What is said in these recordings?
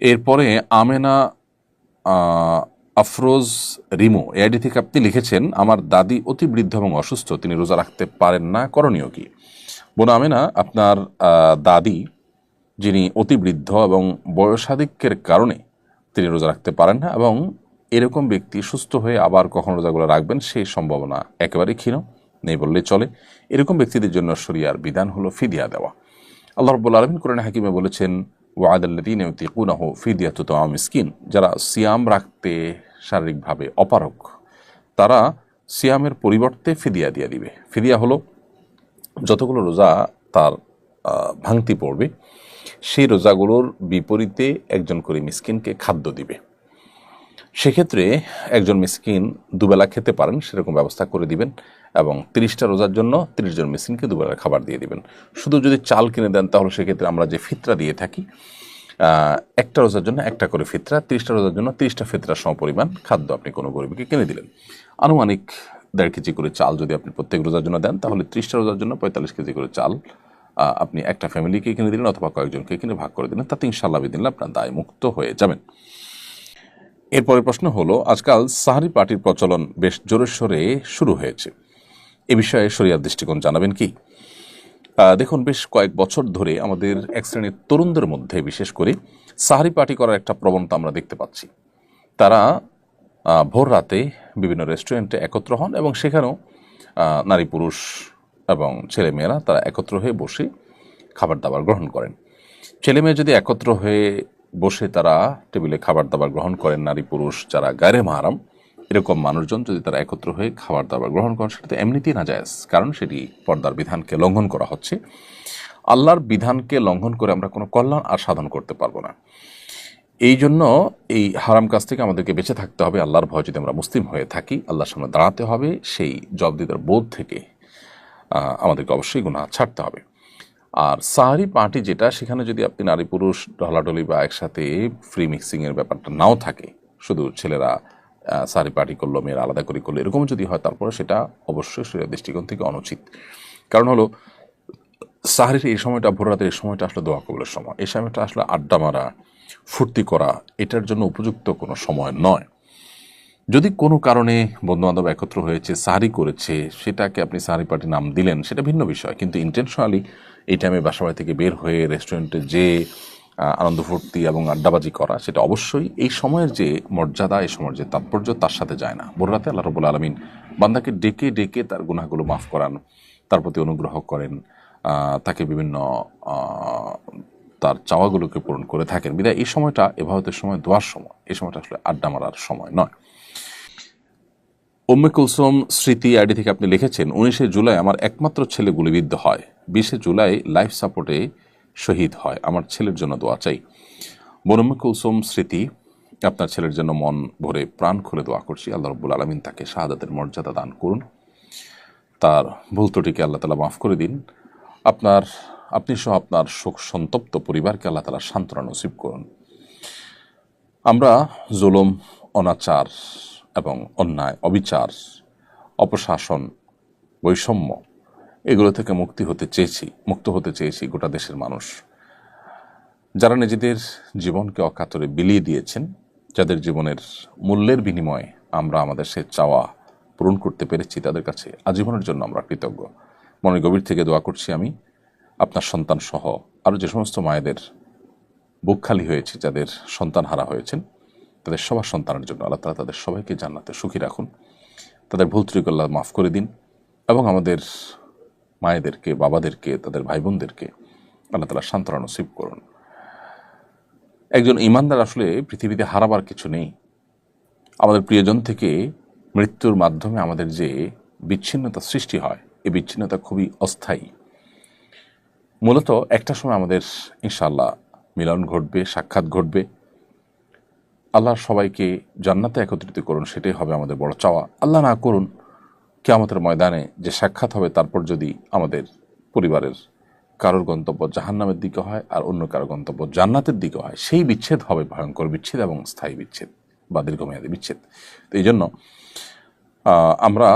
এরপরে আমেনা আফরোজ রিমো এআইডি থেকে আপনি লিখেছেন, আমার দাদি অতি বৃদ্ধ এবং অসুস্থ, তিনি রোজা রাখতে পারেন না, করণীয় কি? বোন আমেনা, আপনার দাদি, যিনি অতি বৃদ্ধ এবং বয়সাধিক্যের কারণে তিনি রোজা রাখতে পারেন না এবং এরকম ব্যক্তি সুস্থ হয়ে আবার কখন রোজাগুলো রাখবেন, সেই সম্ভাবনা একেবারেই ক্ষীণ, নেই বললে চলে। এরকম ব্যক্তিদের জন্য শরিয়ার বিধান হলো ফিদিয়া দেওয়া। আল্লাহ রব্বুল আলমিন কোরআন হাকিমে বলেছেন ওয়াদাল্লাদিন ইউতিকুনাহু ফিদিয়াতু তাআম মিসকিন, যারা সিয়াম রাখতে শারীরিকভাবে অপারক তারা সিয়ামের পরিবর্তে ফিদিয়া দিয়ে দিবে। ফিদিয়া হলো যতগুলো রোজা তার ভাঙতি পড়বে, সেই রোজাগুলোর বিপরীতে একজন করে মিসকিনকে খাদ্য দিবে। সেক্ষেত্রে একজন মিসকিন দুবেলা খেতে পারেন, সেরকম ব্যবস্থা করে দিবেন এবং তিরিশটা রোজার জন্য তিরিশ জন মিসকিনকে দুবেলা খাবার দিয়ে দিবেন। শুধু যদি চাল কিনে দেন, তাহলে সেক্ষেত্রে আমরা যে ফিতরা দিয়ে থাকি একটা রোজার জন্য একটা করে ফিতরা, তিরিশটা রোজার জন্য তিরিশটা ফিতরার সমপরিমাণ খাদ্য আপনি কোনো গরিবকে কিনে দিলেন। আনুমানিক দেড় কেজি করে চাল যদি আপনি প্রত্যেক রোজার জন্য দেন, তাহলে ত্রিশটা রোজার জন্য পঁয়তাল্লিশ কেজি করে চাল আপনি একটা ফ্যামিলিকে কিনে দিলেন অথবা কয়েকজনকে কিনে ভাগ করে দিলেন, তাতে ইনশাল্লাহ বিদিন আপনার দায় মুক্ত হয়ে যাবেন। এরপরের প্রশ্ন হলো, আজকাল সাহারি পার্টির প্রচলন বেশ জোরে সোরে শুরু হয়েছে। এ বিষয়ে শরিয়ার দৃষ্টিকোণ জানাবেন কি? দেখুন, বেশ কয়েক বছর ধরে আমাদের এক শ্রেণির তরুণদের মধ্যে, বিশেষ করে সাহারি পার্টি করার একটা প্রবণতা আমরা দেখতে পাচ্ছি। তারা ভোর রাতে বিভিন্ন রেস্টুরেন্টে একত্র হন এবং সেখানেও নারী পুরুষ এবং ছেলেমেয়েরা তারা একত্র হয়ে বসে খাবার দাবার গ্রহণ করেন। ছেলে মেয়ে যদি একত্র হয়ে বসে তারা টেবিলে খাবার দাবার গ্রহণ করেন, নারী, পুরুষ, যারা গায়ে মাহারাম, এরকম মানুষজন যদি তারা একত্র হয়ে খাবার দাবার গ্রহণ করেন, সেটা তো এমনিতেই না যায় কারণ সেটি পর্দার বিধানকে লঙ্ঘন করা হচ্ছে। আল্লাহর বিধানকে লঙ্ঘন করে আমরা কোনো কল্যাণ আর সাধন করতে পারব না। এই জন্য এই হারাম কাজ থেকে আমাদেরকে বেঁচে থাকতে হবে, আল্লাহর ভয় যদি আমরা মুসলিম হয়ে থাকি, আল্লাহর সামনে দাঁড়াতে হবে, সেই জবদিদার বোধ থেকে আমাদেরকে অবশ্যই গুণা ছাড়তে হবে। আর সাহারি পার্টি যেটা, সেখানে যদি আপনি নারী পুরুষ ঢলাঢলি বা একসাথে ফ্রি মিক্সিংয়ের ব্যাপারটা নাও থাকে, শুধু ছেলেরা সাহারি পার্টি করল, মেয়েরা আলাদা করে করল, এরকম যদি হয়, তারপরে সেটা অবশ্যই শরীরের দৃষ্টিকোণ থেকে অনুচিত। কারণ হলো সাহারির এই সময়টা, ভোর রাতের এই সময়টা আসলে দোয়া কবলের সময়। এই সময়টা আসলে আড্ডা মারা, ফুর্তি করা, এটার জন্য উপযুক্ত কোনো সময় নয়। যদি কোনো কারণে বন্ধুবান্ধব একত্র হয়েছে সাহারি করেছে, সেটাকে আপনি সাহারি পার্টি নাম দিলেন, সেটা ভিন্ন বিষয়। কিন্তু ইন্টেনশনালি এই টাইমে বাসাবাড়ি থেকে বের হয়ে রেস্টুরেন্টে যে আনন্দ ফুর্তি এবং আড্ডাবাজি করা, সেটা অবশ্যই এই সময়ের যে মর্যাদা, এই সময়ের যে তাৎপর্য তার সাথে যায় না। ভোর রাতে আল্লাহ রবুল আলমিন বান্দাকে ডেকে ডেকে তার গুনাহগুলো মাফ করান, তার প্রতি অনুগ্রহ করেন তাকে বিভিন্ন তার চাওয়াগুলোকে পূরণ করে থাকেন। বিদায়, এই সময়টা এভারতের সময়, দোয়ার সময়। এই সময়টা আসলে আড্ডা মারার সময় নয়। উম্মে কুলসুম স্মৃতি আইডি থেকে আপনি লিখেছেন, উনিশে জুলাই আমার একমাত্র ছেলে গুলিবিদ্ধ হয়। বিশে জুলাই লাইফ সাপোর্টে শহীদ হয়। আমার ছেলের জন্য দোয়া চাই। বোন উম্মে কুলসুম স্মৃতি, আপনার ছেলের জন্য মন ভরে প্রাণ খুলে দোয়া করছি। আল্লাহ রব্বুল আলমিন তাকে শাহাদাতের মর্যাদা দান করুন। তার ভুল ত্রুটিকে আল্লাহ তালা মাফ করে দিন। আপনার আপনি সহ আপনার শোক সন্তপ্ত পরিবারকে আল্লাহ তালা সান্ত্বনা নসিব করুন। আমরা জুলুম, অনাচার এবং অন্যায়, অবিচার, অপশাসন, বৈষম্য এগুলো থেকে মুক্তি হতে চেয়েছি, মুক্ত হতে চেয়েছি গোটা দেশের মানুষ। যারা নিজেদের জীবনকে অকাতরে বিলিয়ে দিয়েছেন, যাদের জীবনের মূল্যের বিনিময়ে আমরা আমাদের সে চাওয়া পূরণ করতে পেরেছি, তাদের কাছে আজীবনের জন্য আমরা কৃতজ্ঞ। মনের গভীর থেকে দোয়া করছি আমি। আপনার সন্তান সহ আরও যে সমস্ত মায়েদের বুক খালি হয়েছে, যাদের সন্তান হারা হয়েছেন, তাদের সবার সন্তানের জন্য আল্লাহ তালা তাদের সবাইকে জান্নাতে সুখী রাখুন। তাদের ভুল ত্রুটি আল্লাহ মাফ করে দিন এবং আমাদের মায়েদেরকে, বাবাদেরকে, তাদের ভাই বোনদেরকে আল্লাহ তালা সান্ত্বনা নসিব করুন। একজন ইমানদার আসলে পৃথিবীতে হারাবার কিছু নেই। আমাদের প্রিয়জন থেকে মৃত্যুর মাধ্যমে আমাদের যে বিচ্ছিন্নতা সৃষ্টি হয়, এই বিচ্ছিন্নতা খুবই অস্থায়ী। মূলত একটা সময় আমাদের ইনশাল্লাহ মিলন ঘটবে, সাক্ষাৎ ঘটবে। আল্লাহ সবাইকে জান্নাতে একত্রিত করুন, সেটাই হবে আমাদের বড় চাওয়া। আল্লাহ না করুন কে আমাদের ময়দানে যে সাক্ষাৎ হবে, তারপর যদি আমাদের পরিবারের কারোর গন্তব্য জাহান্নামের দিকে হয়, আর অন্য কারও গন্তব্য জান্নাতের দিকে হয়, সেই বিচ্ছেদ হবে, ভয়ঙ্কর বিচ্ছেদ এবং স্থায়ী বিচ্ছেদ বা দীর্ঘমেয়াদী বিচ্ছেদ। তো এই জন্য আমরা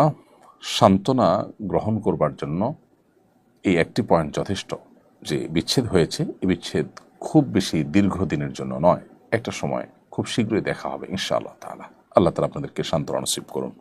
সান্ত্বনা গ্রহণ করবার জন্য এই একটি পয়েন্ট যথেষ্ট। যে বিচ্ছেদ হয়েছে, এই বিচ্ছেদ খুব বেশি দীর্ঘদিনের জন্য নয়। একটা সময় খুব শীঘ্রই দেখা হবে, ইনশাআল্লাহ তালা আল্লাহ তালা আপনাদেরকে শান্ত নসিব করুন।